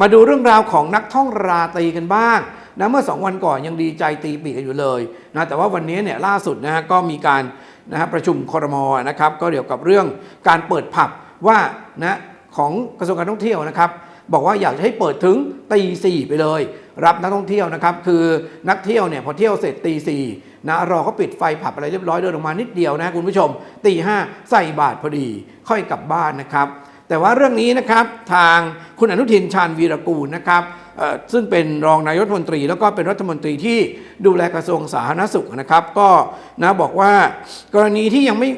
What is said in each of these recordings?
มาดูเรื่องราวของนักท่องราตรีกันบ้างนะเมื่อ 2 วันก่อนยังดีใจตีปีกกันอยู่เลยนะแต่ว่าวันนี้เนี่ยล่าสุดนะฮะก็มีการนะฮะประชุมครมนะครับก็เกี่ยวกับเรื่องการเปิดผับว่านะของกระทรวงการท่องเที่ยวนะครับบอกว่าอยากจะให้เปิดถึงตีสี่ไปเลย รับนักท่องเที่ยวนะครับคือนักเที่ยวเนี่ยพอเที่ยวเสร็จตีสี่นะรอเขาปิดไฟผับอะไรเรียบร้อยเดินออกมานิดเดียวนะคุณผู้ชมตีห้าใส่บาทพอดี ค่อยกลับบ้านนะครับ แต่ว่าเรื่องนี้นะครับทางคุณอนุทินชาญวีรกูลนะครับซึ่งเป็นรองนายกรัฐมนตรี แล้วก็เป็นรัฐมนตรีที่ดูแลกระทรวงสาธารณสุขนะครับ ก็นะบอกว่ากรณีที่ยังไม่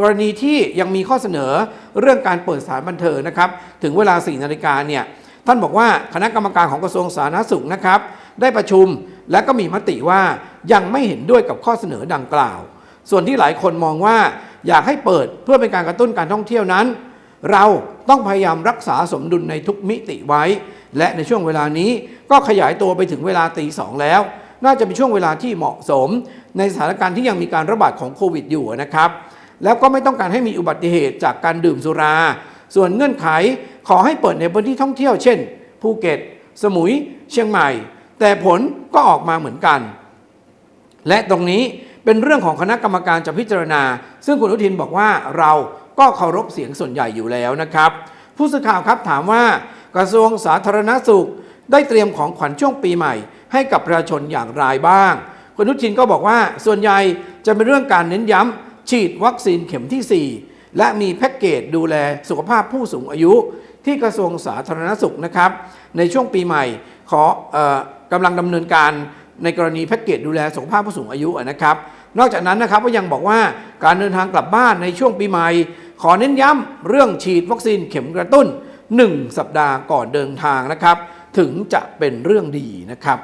กรณีที่ยังมีข้อเสนอเรื่องการเปิดสถานบันเทิงนะครับ ถึงเวลา4นาฬิกาเนี่ยท่านบอกว่าคณะกรรมการของกระทรวงสาธารณสุขนะครับ ได้ประชุมและก็มีมติว่ายังไม่เห็นด้วยกับข้อเสนอดังกล่าว ส่วนที่หลายคนมองว่าอยากให้เปิดเพื่อเป็นการกระตุ้นการท่องเที่ยวนั้น เราต้องพยายามรักษาสมดุลในทุกมิติไว้ และในช่วงเวลานี้ก็ขยายตัวไปถึงเวลาตีสองแล้ว น่าจะเป็นช่วงเวลาที่เหมาะสม ในสถานการณ์ที่ยังมีการระบาดของโควิดอยู่นะครับ แล้วก็ไม่ต้องการให้มีอุบัติเหตุจากการดื่มสุรา ส่วนเงื่อนไขขอให้เปิดในพื้นที่ท่องเที่ยวเช่น ภูเก็ต สมุย เชียงใหม่ แต่ผลก็ออกมาเหมือนกัน และตรงนี้ เป็นเรื่องของคณะกรรมการจะพิจารณา ซึ่งคุณอนุทินบอกว่าเราก็เคารพเสียงส่วนใหญ่อยู่แล้วนะครับ ผู้สื่อข่าวครับถามว่ากระทรวงสาธารณสุข ได้เตรียมของขวัญช่วงปีใหม่ ให้กับประชาชนอย่างไรบ้าง คุณอนุทินก็บอกว่าส่วนใหญ่จะเป็นเรื่องการเน้นย้ำฉีดวัคซีนเข็มที่ 4 และมีแพ็กเกจดูแลสุขภาพผู้สูงอายุ ที่กระทรวงสาธารณสุขนะครับ ในช่วงปีใหม่ขอออกำลังดำเนินการ ในกรณีแพ็กเกจดูแลสุขภาพผู้สูงอายุนะครับ นอกจากนั้นนะครับก็ยังบอกว่าการเดินทางกลับบ้านในช่วงปีใหม่ ขอเน้นย้ำเรื่องฉีดวัคซีนเข็มกระตุ้น 1 สัปดาห์ก่อนเดินทางนะครับ ถึงจะเป็นเรื่องดีนะครับ